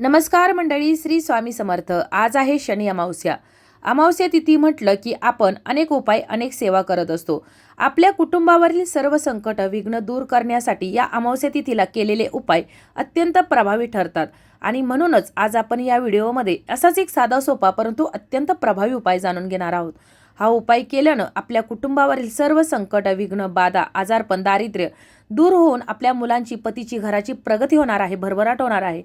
नमस्कार मंडळी श्री स्वामी समर्थ. आज आहे शनी अमावस्या. अमावस्या तिथी म्हटलं की आपण अनेक उपाय अनेक सेवा करत असतो. आपल्या कुटुंबावरील सर्व संकट विघ्न दूर करण्यासाठी या अमावस्या तिथीला केलेले उपाय अत्यंत प्रभावी ठरतात. आणि म्हणूनच आज आपण या व्हिडिओमध्ये असाच एक साधा सोपा परंतु अत्यंत प्रभावी उपाय जाणून घेणार आहोत. हा उपाय केल्यानं आपल्या कुटुंबावरील सर्व संकट विघ्न बाधा आजारपण दारिद्र्य दूर होऊन आपल्या मुलांची पतीची घराची प्रगती होणार आहे भरभराट होणार आहे.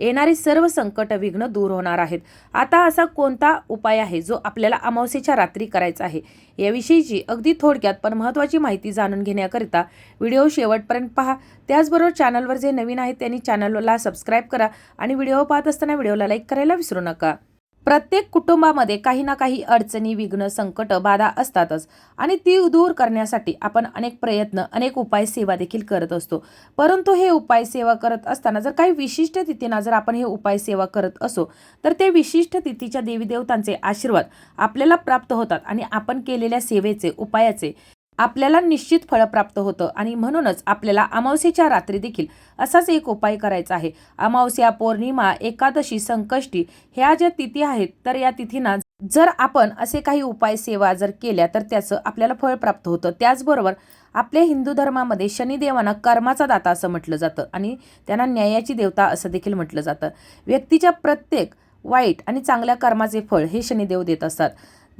येणारी सर्व संकट विघ्न दूर होणार आहेत. आता असा कोणता उपाय आहे जो आपल्याला अमावस्येच्या रात्री करायचा आहे? याविषयीची अगदी थोडक्यात पण महत्त्वाची माहिती जाणून घेण्याकरिता व्हिडिओ शेवटपर्यंत पहा. त्याचबरोबर चॅनलवर जे नवीन आहेत त्यांनी चॅनलला सबस्क्राईब करा आणि व्हिडिओ पाहत असताना व्हिडिओला लाईक करायला विसरू नका. प्रत्येक कुटुंबामध्ये काही ना काही अडचणी विघ्न संकट बाधा असतातच. आणि ती दूर करण्यासाठी आपण अनेक प्रयत्न अनेक उपाय सेवा देखील करत असतो. परंतु हे उपाय सेवा करत असताना जर काही विशिष्ट तिथींना जर आपण हे उपाय सेवा करत असो तर ते विशिष्ट तिथीच्या देवीदेवतांचे आशीर्वाद आपल्याला प्राप्त होतात. आणि आपण केलेल्या सेवेचे उपायाचे आपल्याला निश्चित फळ प्राप्त होतं आणि म्हणूनच आपल्याला अमावस्येच्या रात्री देखील असाच एक उपाय करायचा आहे. अमावस्या पौर्णिमा एकादशी संकष्टी ह्या ज्या तिथी आहेत तर या तिथींना जर आपण असे काही उपाय सेवा जर केल्या तर त्याचं आपल्याला फळ प्राप्त होतं. त्याचबरोबर आपल्या हिंदू धर्मामध्ये शनिदेवांना कर्माचा दाता असं म्हटलं जातं आणि त्यांना न्यायाची देवता असं देखील म्हटलं जातं. व्यक्तीच्या प्रत्येक वाईट आणि चांगल्या कर्माचे फळ हे शनिदेव देत असतात.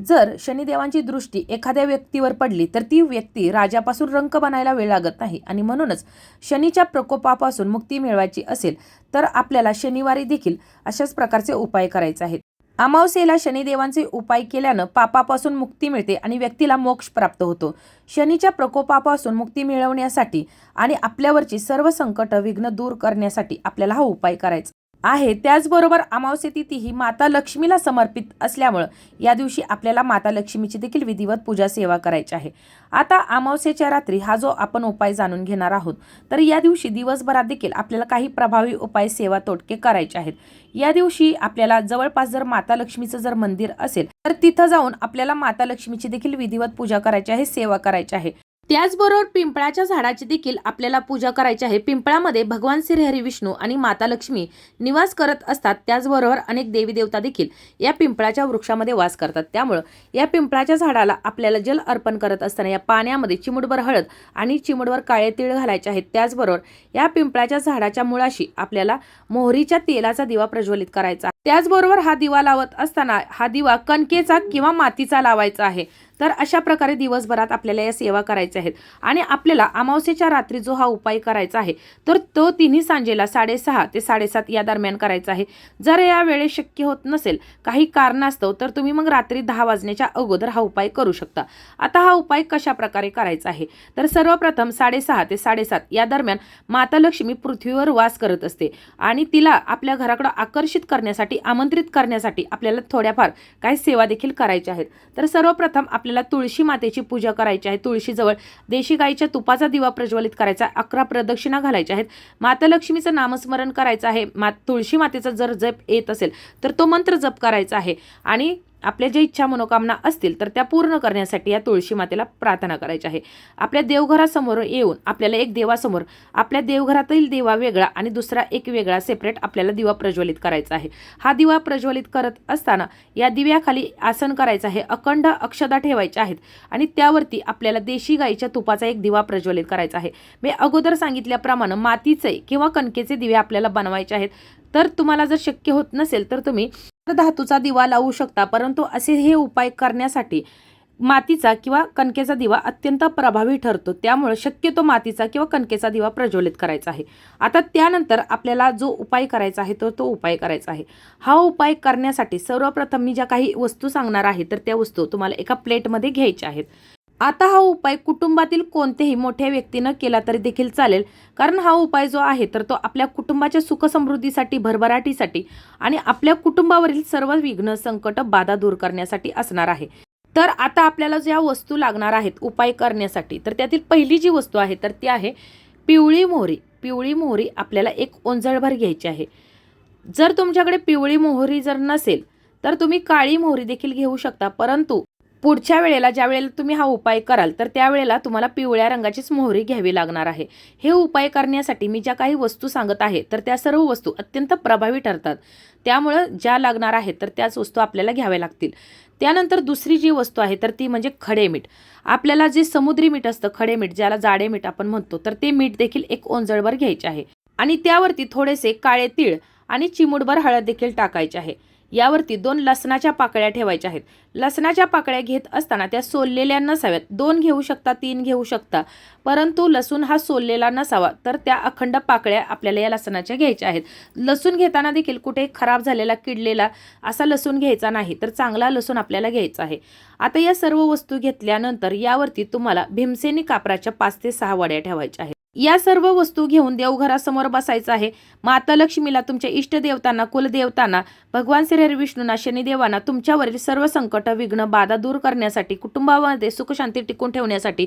जर शनिदेवांची दृष्टी एखाद्या व्यक्तीवर पडली तर ती व्यक्ती राजापासून रंक बनायला वेळ लागत नाही. आणि म्हणूनच शनीच्या प्रकोपापासून मुक्ती मिळवायची असेल तर आपल्याला शनिवारी देखील अशाच प्रकारचे उपाय करायचे आहेत. अमावस्येला शनिदेवांचे उपाय केल्यानं पापापासून मुक्ती मिळते आणि व्यक्तीला मोक्ष प्राप्त होतो. शनीच्या प्रकोपापासून मुक्ती मिळवण्यासाठी आणि आपल्यावरची सर्व संकट विघ्न दूर करण्यासाठी आपल्याला हा उपाय करायचा आहे. त्याचबरोबर अमावस्या तिथी ही माता लक्ष्मीला समर्पित असल्यामुळं या दिवशी आपल्याला माता लक्ष्मीची देखील विधिवत पूजा सेवा करायची आहे. आता अमावस्येच्या रात्री हा जो आपण उपाय जाणून घेणार आहोत तर या दिवशी दिवसभरात देखील आपल्याला काही प्रभावी उपाय सेवा तोटके करायचे आहेत. या दिवशी आपल्याला जवळपास जर माता लक्ष्मीचं जर मंदिर असेल तर तिथं जाऊन आपल्याला माता लक्ष्मीची देखील विधिवत पूजा करायची आहे सेवा करायची आहे. त्याचबरोबर पिंपळाच्या झाडाची देखील आपल्याला पूजा करायची आहे. पिंपळामध्ये भगवान श्रीहरी विष्णू आणि माता लक्ष्मी निवास करत असतात. त्याचबरोबर अनेक देवी देवता देखील या पिंपळाच्या वृक्षामध्ये वास करतात. त्यामुळं या पिंपळाच्या झाडाला आपल्याला जल अर्पण करत असताना या पाण्यामध्ये चिमुडभर हळद आणि चिमुडभर काळे तीळ घालायचे आहेत. त्याचबरोबर या पिंपळाच्या झाडाच्या मुळाशी आपल्याला मोहरीच्या तेलाचा दिवा प्रज्वलित करायचा त्याचबरोबर हा दिवा लावत असताना हा दिवा कणकेचा किंवा मातीचा लावायचा आहे. तर अशा प्रकारे दिवसभरात आपल्याला या सेवा करायच्या आहेत. आणि आपल्याला अमावस्येच्या रात्री जो हा उपाय करायचा आहे तर तो तिन्ही सांजेला साडेसहा ते साडेसात या दरम्यान करायचा आहे. जर या वेळेस शक्य होत नसेल काही कारणास्तव तर तुम्ही मग रात्री दहा वाजण्याच्या अगोदर हा उपाय करू शकता. आता हा उपाय कशा प्रकारे करायचा आहे? तर सर्वप्रथम साडेसहा ते साडेसात या दरम्यान माता लक्ष्मी पृथ्वीवर वास करत असते आणि तिला आपल्या घराकडं आकर्षित करण्यासाठी आमंत्रित करण्यासाठी आपल्याला थोड्याफार काही सेवा देखील करायच्या आहेत. तर सर्वप्रथम आपल्याला तुळशी मातेची पूजा करायची आहे. तुळशीजवळ देशी गाईच्या तुपाचा दिवा प्रज्वलित करायचा अकरा प्रदक्षिणा घालायच्या आहेत. माता लक्ष्मीचं नामस्मरण करायचं आहे. मा तुळशी मातेचा जर जप येत असेल तर तो मंत्र जप करायचा आहे. आणि आपल्या ज्या इच्छा मनोकामना असतील तर त्या पूर्ण करण्यासाठी या तुळशी मातेला प्रार्थना करायची आहे. आपल्या देवघरासमोर येऊन आपल्याला एक देवासमोर आपल्या देवघरातील दिवा वेगळा आणि दुसरा एक वेगळा सेपरेट आपल्याला दिवा प्रज्वलित करायचा आहे. हा दिवा प्रज्वलित करत असताना या दिव्याखाली आसन करायचं आहे. अखंड अक्षदा ठेवायच्या आहेत आणि त्यावरती आपल्याला देशी गाईच्या तुपाचा एक दिवा प्रज्वलित करायचा आहे. मी अगोदर सांगितल्याप्रमाणे मातीचे किंवा कणकेचे दिवे आपल्याला बनवायचे आहेत. तर तुम्हाला जर शक्य होत नसेल तर तुम्ही धातूचा दिवा लावू शकता. परंतु असे हे उपाय करण्यासाठी मातीचा किंवा कणकेचा दिवा अत्यंत प्रभावी ठरतो. त्यामुळे शक्यतो मातीचा किंवा कणकेचा दिवा प्रज्वलित करायचा आहे. आता त्यानंतर आपल्याला जो उपाय करायचा आहे तो तो उपाय करायचा आहे. हा उपाय करण्यासाठी सर्वप्रथम मी ज्या काही वस्तू सांगणार आहे तर त्या वस्तू तुम्हाला एका प्लेटमध्ये घ्यायच्या आहेत. आता हा उपाय कुटुंबातील कोणत्याही मोठ्या व्यक्तीनं केला तरी देखील चालेल. कारण हा उपाय जो आहे तर तो आपल्या कुटुंबाच्या सुखसमृद्धीसाठी भरभराटीसाठी आणि आपल्या कुटुंबावरील सर्व विघ्न संकट बाधा दूर करण्यासाठी असणार आहे. तर आता आपल्याला ज्या वस्तू लागणार आहेत उपाय करण्यासाठी तर त्यातील पहिली जी वस्तू आहे तर ती आहे पिवळी मोहरी. पिवळी मोहरी आपल्याला एक ओंजळभर घ्यायची आहे. जर तुमच्याकडे पिवळी मोहरी जर नसेल तर तुम्ही काळी मोहरी देखील घेऊ शकता. परंतु पुढच्या वेळेला ज्या वेळेला तुम्ही हा उपाय कराल तर त्यावेळेला तुम्हाला पिवळ्या रंगाचीच मोहरी घ्यावी लागणार आहे. हे उपाय करण्यासाठी मी ज्या काही वस्तू सांगत आहे तर त्या सर्व वस्तू अत्यंत प्रभावी ठरतात. त्यामुळं ज्या लागणार आहेत तर त्याच वस्तू आपल्याला घ्याव्या लागतील. त्यानंतर दुसरी जी वस्तू आहे तर ती म्हणजे खडे मीठ. आपल्याला जे समुद्री मीठ असतं खडे मीठ ज्याला जाडे मीठ आपण म्हणतो तर ते मीठ देखील एक ओंजळभर घ्यायचे आहे. आणि त्यावरती थोडेसे काळे तीळ आणि चिमुडभर हळद देखील टाकायचे आहे. यावरती दोन लसणाच्या पाकळ्या ठेवायच्या आहेत. लसणाच्या पाकळ्या घेत असताना त्या सोललेल्या नसाव्यात. दोन घेऊ शकता तीन घेऊ शकता. परंतु लसूण हा सोललेला नसावा तर त्या अखंड पाकळ्या आपल्याला या लसणाच्या घ्यायच्या आहेत. लसूण घेताना देखील कुठे खराब झालेला किडलेला असा लसूण घ्यायचा नाही तर चांगला लसूण आपल्याला घ्यायचा आहे. आता या सर्व वस्तू घेतल्यानंतर यावरती तुम्हाला भीमसेनी कापराच्या पाच ते सहा वड्या ठेवायच्या आहेत. या सर्व वस्तू घेऊन देवघरासमोर बसायचं आहे. माता लक्ष्मीला तुमच्या इष्टदेवतांना कुलदेवतांना भगवान श्री विष्णूंना शनिदेवांना तुमच्यावरील सर्व संकट विघ्न बाधा दूर करण्यासाठी कुटुंबामध्ये सुखशांती टिकून ठेवण्यासाठी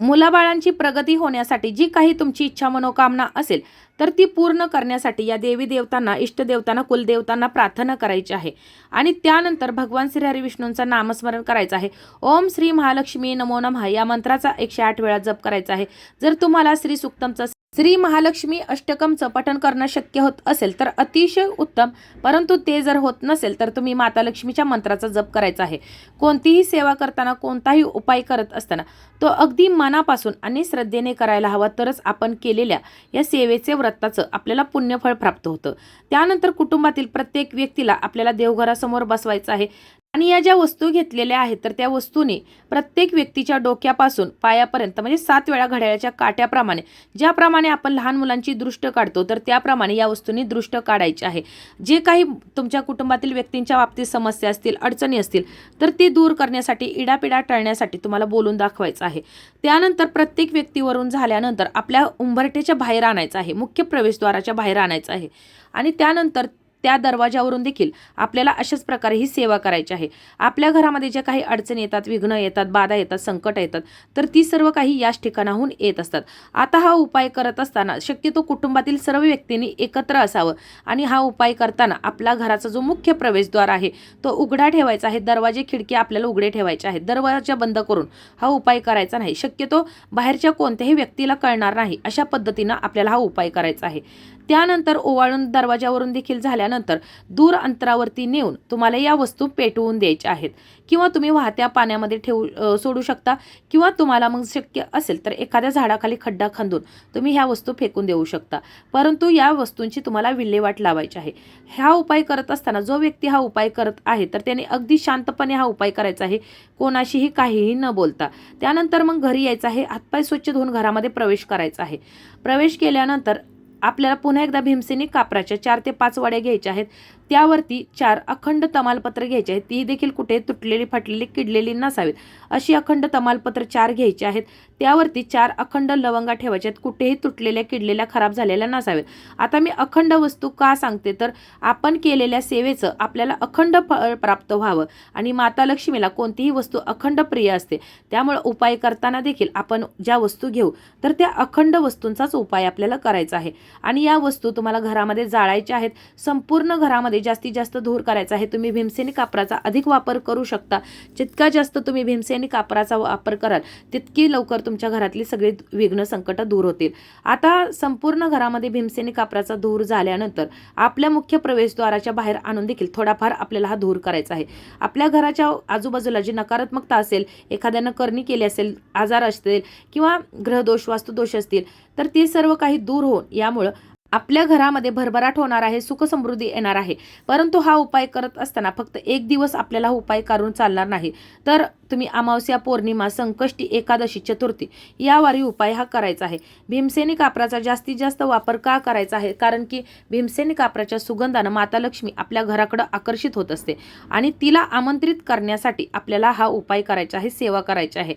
मुलाबाळांची प्रगती होण्यासाठी जी काही तुमची इच्छा मनोकामना असेल तर ती पूर्ण करण्यासाठी या देवी देवतांना इष्टदेवतांना कुलदेवतांना प्रार्थना करायची आहे. आणि त्यानंतर भगवान श्री हरी विष्णूंचं नामस्मरण करायचं आहे. ओम श्री महालक्ष्मी नमो नमः या मंत्राचा एकशे आठ वेळा जप करायचा आहे. जर तुम्हाला श्री सुक्तमचा श्री महालक्ष्मी अष्टकमचं पठण करणं शक्य होत असेल तर अतिशय उत्तम. परंतु ते जर होत नसेल तर तुम्ही माता लक्ष्मीच्या मंत्राचा जप करायचा आहे. कोणतीही सेवा करताना कोणताही उपाय करत असताना तो अगदी मनापासून आणि श्रद्धेने करायला हवा तरच आपण केलेल्या या सेवेचे व्रताचं आपल्याला पुण्यफळ प्राप्त होतं. त्यानंतर कुटुंबातील प्रत्येक व्यक्तीला आपल्याला देवघरासमोर बसवायचं आहे. आणि या ज्या वस्तू घेतलेल्या आहेत तर त्या वस्तूने प्रत्येक व्यक्तीच्या डोक्यापासून पायापर्यंत म्हणजे सात वेळा घड्याळाच्या काट्याप्रमाणे ज्याप्रमाणे आपण लहान मुलांची दृष्ट काढतो तर त्याप्रमाणे या वस्तूंनी दृष्ट काढायची आहे. जे काही तुमच्या कुटुंबातील व्यक्तींच्या बाबतीत समस्या असतील अडचणी असतील तर ती दूर करण्यासाठी इडापिडा टळण्यासाठी तुम्हाला बोलून दाखवायचं आहे. त्यानंतर प्रत्येक व्यक्तीवरून झाल्यानंतर आपल्या उंबरठ्याच्या बाहेर आणायचं आहे मुख्य प्रवेशद्वाराच्या बाहेर आणायचं आहे. आणि त्यानंतर त्या दरवाजावरून देखील आपल्याला अशाच प्रकारे ही सेवा करायची आहे. आपल्या घरामध्ये ज्या काही अडचणी येतात विघ्न येतात बाधा येतात संकट येतात तर ती सर्व काही याच ठिकाणाहून येत असतात. आता हा उपाय करत असताना शक्यतो कुटुंबातील सर्व व्यक्तींनी एकत्र असावं आणि हा उपाय करताना आपला घराचा जो मुख्य प्रवेशद्वार आहे तो उघडा ठेवायचा आहे. दरवाजे खिडकी आपल्याला उघडे ठेवायचे आहेत. दरवाजा बंद करून हा उपाय करायचा नाही. शक्यतो बाहेरच्या कोणत्याही व्यक्तीला कळणार नाही अशा पद्धतीनं आपल्याला हा उपाय करायचा आहे. त्यानंतर ओवाळून दरवाजावरून देखील झाल्यानंतर दूर अंतरावरती नेऊन तुम्हाला या वस्तू पेटवून द्यायच्या आहेत. किंवा तुम्ही वाहत्या पाण्यामध्ये ठेवू सोडू शकता. किंवा तुम्हाला मग शक्य असेल तर एखाद्या झाडाखाली खड्डा खांदून तुम्ही ह्या वस्तू फेकून देऊ शकता. परंतु या वस्तूंची तुम्हाला विल्हेवाट लावायची आहे. हा उपाय करत असताना जो व्यक्ती हा उपाय करत आहे तर त्याने अगदी शांतपणे हा उपाय करायचा आहे. कोणाशीही काहीही न बोलता. त्यानंतर मग घरी यायचं आहे. हातपाय स्वच्छ धुवून घरामध्ये प्रवेश करायचा आहे. प्रवेश केल्यानंतर आपल्याला पुन्हा एकदा भीमसेनी कापराच्या चार ते पाच वड्या घ्यायच्या आहेत. त्यावरती चार अखंड तमालपत्र घ्यायचे आहेत. ती देखील कुठे तुटलेली फाटलेली किडलेली नसावीत. अशी अखंड तमालपत्र चार घ्यायची आहेत. त्यावरती चार अखंड लवंगा ठेवायच्या आहेत. कुठेही तुटलेल्या किडलेल्या खराब झालेल्या नसाव्यात आता मी अखंड वस्तू का सांगते? तर आपण केलेल्या सेवेचं आपल्याला अखंड फळ प्राप्त व्हावं. आणि माता लक्ष्मीला कोणतीही वस्तू अखंड प्रिय असते त्यामुळे उपाय करताना देखील आपण ज्या वस्तू घेऊ तर त्या अखंड वस्तूंचाच उपाय आपल्याला करायचा आहे. आणि या वस्तू तुम्हाला घरामध्ये जाळायच्या आहेत. संपूर्ण घरामध्ये जास्तीत जास्त धूर करायचा आहे तुम्ही भीमसेनी कापराचा अधिक वापर करू शकता. जितका जास्त तुम्ही भीमसेनी कापराचा वापर कराल तितकी लवकर तुमच्या घरातली सगळी विघ्न संकट दूर होतील. आता संपूर्ण घरामध्ये भीमसेनी कापराचा धूर झाल्यानंतर आपल्या मुख्य प्रवेशद्वाराच्या बाहेर आणून देखील थोडाफार आपल्याला हा धूर करायचा आहे. आपल्या घराच्या आजूबाजूला जी नकारात्मकता असेल एखाद्यानं करणी केली असेल आजार असतील किंवा ग्रहदोष वास्तुदोष असतील तर ते सर्व काही दूर होऊन यामुळं आपल्या घरामध्ये भरभराट होणार आहे सुखसमृद्धी येणार आहे. परंतु हा उपाय करत असताना फक्त एक दिवस आपल्याला हा उपाय करून चालणार नाही. तर तुम्ही अमावस्या पौर्णिमा संकष्टी एकादशी चतुर्थी यावारी उपाय हा करायचा आहे. भीमसेनी कापराचा जास्तीत जास्त वापर का करायचा आहे? कारण की भीमसेनी कापराच्या सुगंधानं माता लक्ष्मी आपल्या घराकडं आकर्षित होत असते आणि तिला आमंत्रित करण्यासाठी आपल्याला हा उपाय करायचा आहे सेवा करायची आहे.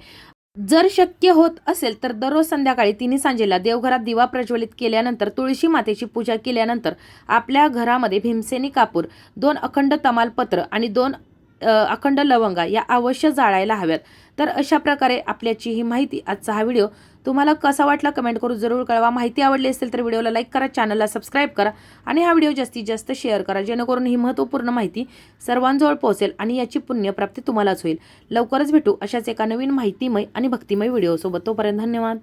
जर शक्य होत असेल तर दररोज संध्याकाळी तिन्ही सांजेला देवघरात दिवा प्रज्वलित केल्यानंतर तुळशी मातेची पूजा केल्यानंतर आपल्या घरामध्ये भीमसेनी कापूर दोन अखंड तमालपत्र आणि दोन अखंड लवंगा या अवश्य जाळायला हव्यात. तर अशा प्रकारे आपल्याची ही माहिती आजचा हा व्हिडिओ. तुम्हाला कसा वाटला कमेंट करून जरूर कळवा. माहिती आवडली असेल तर व्हिडिओला लाईक करा चॅनलला सबस्क्राईब करा आणि हा व्हिडिओ जास्तीत जास्त शेअर करा जेणेकरून ही महत्त्वपूर्ण माहिती सर्वांजवळ पोहोचेल आणि याची पुण्यप्राप्ती तुम्हालाच होईल. लवकरच भेटू अशाच एका नवीन माहितीमय आणि भक्तिमय व्हिडिओसोबत. तोपर्यंत धन्यवाद.